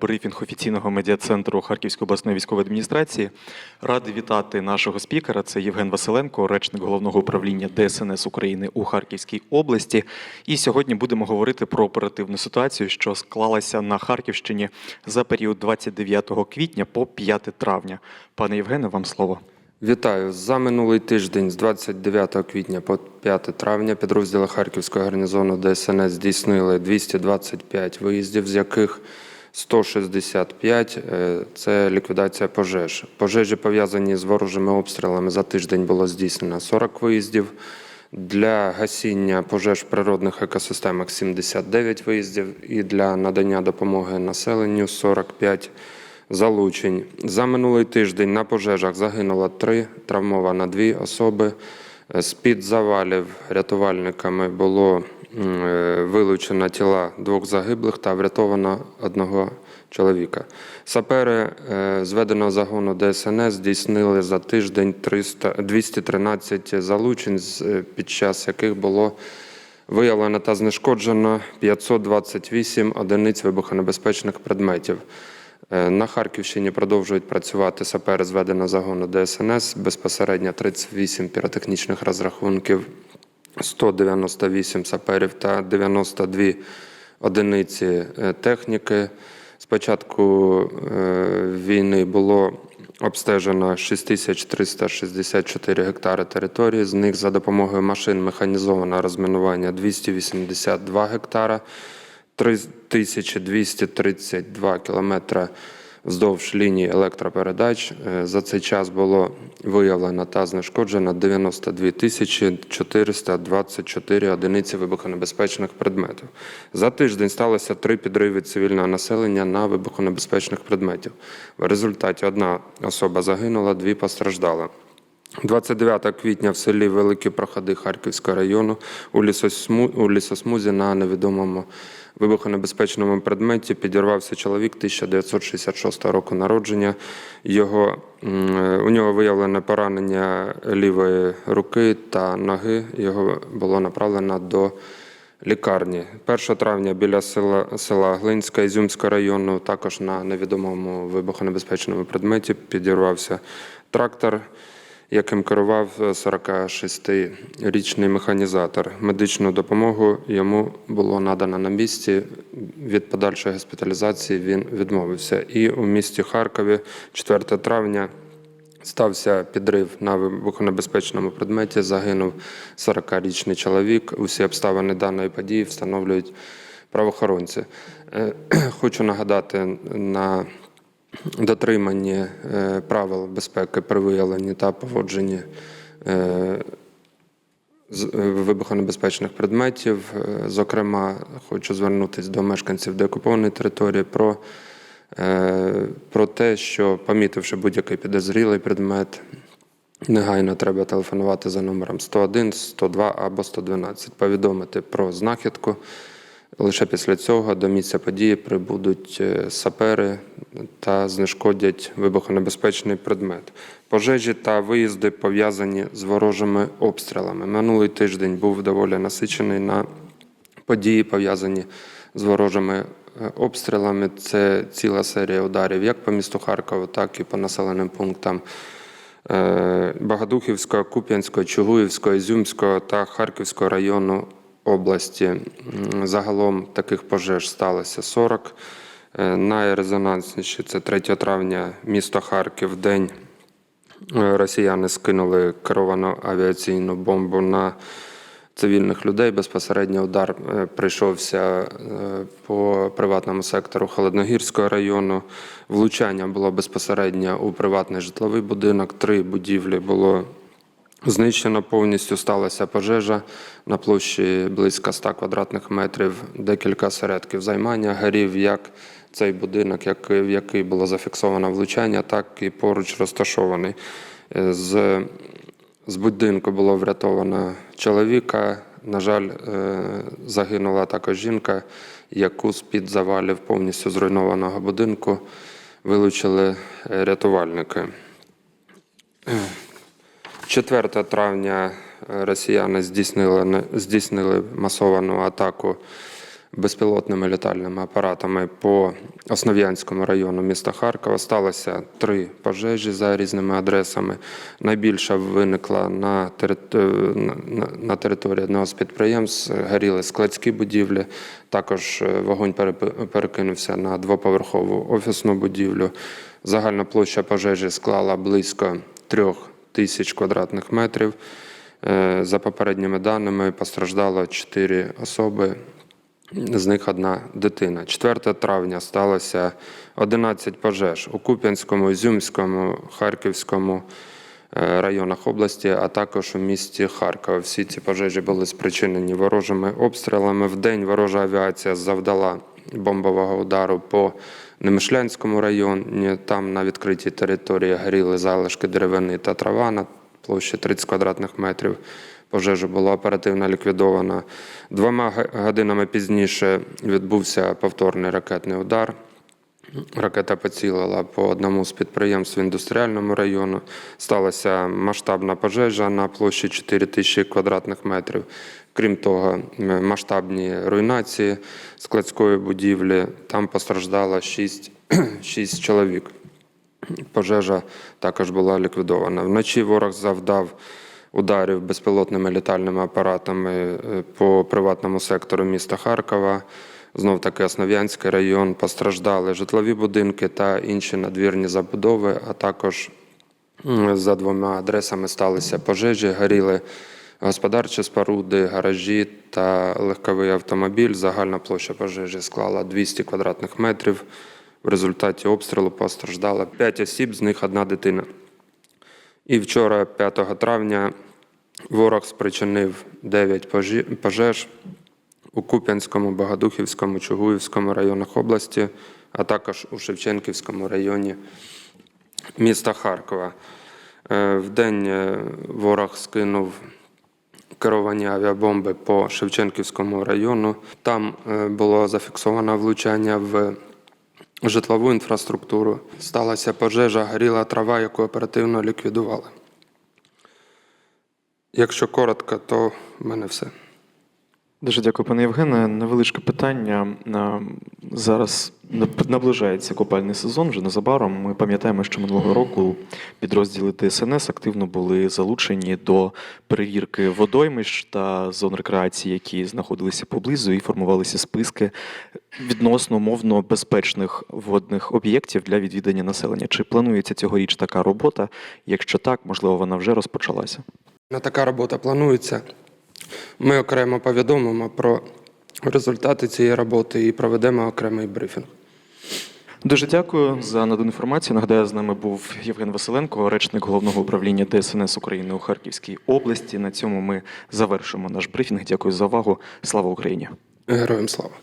Брифінг офіційного медіа-центру Харківської обласної військової адміністрації. Радий вітати нашого спікера. Це Євген Василенко, речник головного управління ДСНС України у Харківській області. І сьогодні будемо говорити про оперативну ситуацію, що склалася на Харківщині за період 29 квітня по 5 травня. Пане Євгене, вам слово. Вітаю. За минулий тиждень з 29 квітня по 5 травня підрозділи Харківського гарнізону ДСНС здійснили 225 виїздів, з яких 165 е, – це ліквідація пожеж. Пожежі пов'язані з ворожими обстрілами за тиждень було здійснено 40 виїздів. Для гасіння пожеж в природних екосистемах 79 виїздів і для надання допомоги населенню 45 залучень. За минулий тиждень на пожежах загинуло 3, травмовано 2 особи. З-під завалів рятувальниками було вилучено тіла двох загиблих та врятовано одного чоловіка. Сапери е, зведеного загону ДСНС здійснили за тиждень 300, 213 залучень, е, під час яких було виявлено та знешкоджено 528 одиниць вибухонебезпечних предметів. Е, На Харківщині продовжують працювати сапери зведеного загону ДСНС, безпосередньо 38 піротехнічних розрахунків, 198 саперів та 92 одиниці е, техніки. З початку е, війни було обстежено 6364 гектари території. З них за допомогою машин механізованого розмінування 282 гектара. 3232 кілометри вздовж лінії електропередач. Е, За цей час було виявлено та знешкоджено 92 тисячі 424 одиниці вибухонебезпечних предметів. За тиждень сталося три підриви цивільного населення на вибухонебезпечних предметів. В результаті одна особа загинула, дві постраждали. 29 квітня в селі Великі Проходи Харківського району у лісосмузі на невідомому вибухонебезпечному предметі підірвався чоловік 1966 року народження. Його, у нього виявлене поранення лівої руки та ноги. Його було направлено до лікарні. 1 травня біля села, села Глинська Ізюмського району, також на невідомому вибухонебезпечному предметі підірвався трактор яким керував 46-річний механізатор. Медичну допомогу йому було надано на місці. Від подальшої госпіталізації він відмовився. І у місті Харкові 4 травня стався підрив на вибухонебезпечному предметі. Загинув 40-річний чоловік. Усі обставини даної події встановлюють правоохоронці. Е, Хочу нагадати на дотриманні е, правил безпеки при виявленні та поводженні е, з- е, вибухонебезпечних предметів. Зокрема, хочу звернутися до мешканців деокупованої території про, про те, що помітивши будь-який підозрілий предмет, негайно треба телефонувати за номером 101, 102 або 112, повідомити про знахідку. Лише після цього до місця події прибудуть е, сапери та знешкодять вибухонебезпечний предмет. Пожежі та виїзди пов'язані з ворожими обстрілами. Минулий тиждень був доволі насичений на події, пов'язані з ворожими е, обстрілами. Це ціла серія ударів як по місту Харкову, так і по населеним пунктам е, Богодухівського, Куп'янського, Чугуївського, Ізюмського та Харківського району області. Загалом таких пожеж сталося 40. Е, Найрезонансніші це 3 травня місто Харків. День е, росіяни скинули керовану авіаційну бомбу на цивільних людей. Безпосередньо удар е, прийшовся по приватному сектору Холодногірського району. Влучання було безпосередньо у приватний житловий будинок. Три будівлі було Знищено повністю сталася пожежа на площі близько 100 квадратних метрів, декілька середків займання горів, як цей будинок, в який було зафіксовано влучання, так і поруч розташований. Е, З, з будинку було врятовано чоловіка. На жаль, е, загинула також жінка, яку з-під завалів повністю зруйнованого будинку вилучили е, рятувальники. 4 травня е, росіяни здійснили, здійснили масовану атаку безпілотними літальними апаратами по Основ'янському району міста Харкова. Сталося три пожежі за різними адресами. Найбільша виникла на, терит- на- території одного з підприємств. Горіли складські будівлі. Також е, вогонь перекинувся на двоповерхову офісну будівлю. Загальна площа пожежі склала близько трьох тисяч квадратних метрів. Е, За попередніми даними постраждало 4 особи, з них одна дитина. 4 травня сталося 11 пожеж у Куп'янському, Ізюмському, Харківському е, районах області, а також у місті Харкова. Всі ці пожежі були спричинені ворожими обстрілами. В день ворожа авіація завдала бомбового удару по Немишлянському районі. Там на відкритій території горіли залишки деревини та трава на площі 30 квадратних метрів. Пожежа була оперативно ліквідована. Двома годинами пізніше відбувся повторний ракетний удар. Ракета поцілила по одному з підприємств в індустріальному району. Сталася масштабна пожежа на площі 4 тисячі квадратних метрів. Крім того, масштабні руйнації складської будівлі. Там постраждало 6, 6 чоловік. Пожежа також була ліквідована. Вночі ворог завдав ударів безпілотними літальними апаратами е, по приватному сектору міста Харкова. Знов таки Основ'янський район постраждали житлові будинки та інші надвірні забудови, а також за двома адресами сталися пожежі, горіли господарчі споруди, гаражі та легковий автомобіль. Загальна площа пожежі склала 200 квадратних метрів. В результаті обстрілу постраждало 5 осіб, з них одна дитина. І вчора, 5 травня, ворог спричинив 9 пожеж у Куп'янському, Богодухівському, Чугуївському районах області, а також у Шевченківському районі міста Харкова. Е, В день е, ворог скинув керовані авіабомби по Шевченківському району. Там е, було зафіксовано влучання в житлову інфраструктуру. Сталася пожежа, горіла трава, яку оперативно ліквідували. Якщо коротко, то в мене все. Дуже дякую, пане Євгене. Невеличке питання. Зараз наближається купальний сезон вже незабаром. Ми пам'ятаємо, що минулого року підрозділи ДСНС активно були залучені до перевірки водоймищ та зон рекреації, які знаходилися поблизу, і формувалися списки відносно умовно безпечних водних об'єктів для відвідання населення. Чи планується цьогоріч така робота? Якщо так, можливо, вона вже розпочалася. На така робота планується. Ми окремо повідомимо про результати цієї роботи і проведемо окремий брифінг. Дуже дякую за надану інформацію. Нагадаю, з нами був Євген Василенко, речник головного управління ДСНС України у Харківській області. На цьому ми завершимо наш брифінг. Дякую за увагу. Слава Україні! Героям слава!